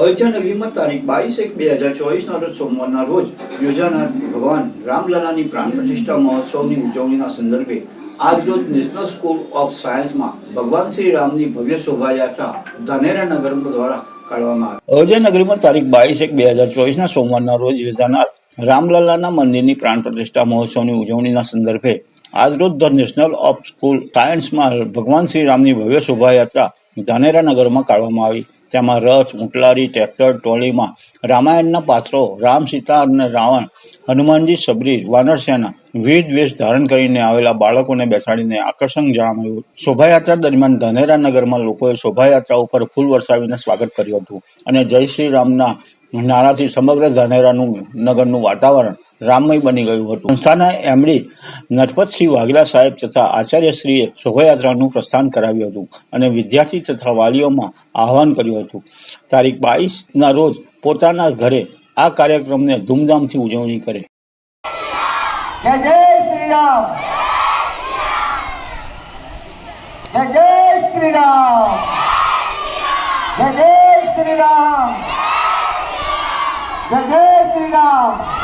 અયોધ્યા નગરીમાં તારીખ બાવીસ એક બે હજાર ચોવીસના રોજ સોમવારના રોજ યોજાનાર ભગવાન રામલલાની પ્રાણ પ્રતિષ્ઠા મહોત્સવની ઉજવણીના સંદર્ભે આજરોજ નેશનલ સ્કૂલ ઓફ સાયન્સમાં ભગવાન શ્રી રામની ભવ્ય શોભાયાત્રા ધાનેરા નગર દ્વારા કાઢવામાં આવી. તારીખ બાવીસ એક બે હજાર ચોવીસના સોમવારના રોજ યોજાનાર રામલલાના મંદિરની પ્રાણ પ્રતિષ્ઠા મહોત્સવની ઉજવણીના સંદર્ભે આજરોજ ધ નેશનલ ઓફ સ્કૂલ સાયન્સમાં ભગવાન શ્રી રામની ભવ્ય શોભાયાત્રા ધાનેરા નગરમાં કાઢવામાં આવી. તેમાં રથ ઉંટલારી ટ્રેક્ટર ટોલીમાં રામાયણના પાત્રો, રામ સીતા અને રાવણ, હનુમાનજી સબરી વાનરસેના વીર વેશ ધારણ કરીને આવેલા બાળકોને બેસાડીને આકર્ષણ જણાવ્યું શોભાયાત્રા દરમિયાન ધાનેરા નગરમાં લોકોએ શોભાયાત્રા ઉપર ફૂલ વરસાવીને સ્વાગત કર્યું હતું અને જય શ્રી રામના નારાથી સમગ્ર ધાનેરાનું નગરનું વાતાવરણ રામમય બની ગયું હતું. સંસ્થાના એમડી નટપતસિંહ વાઘેલા સાહેબ તથા આચાર્યશ્રીએ શોભાયાત્રાનું પ્રસ્થાન કરાવ્યું હતું અને વિદ્યાર્થી તથા વાલીઓમાં આહવાન કર્યું હતું. તારીખ બાવીસના રોજ પોતાના ઘરે આ કાર્યક્રમને ધૂમધામથી ઉજવણી કરે. જય જય શ્રી રામ જય જય શ્રી રામ જય જય શ્રી રામ જય જય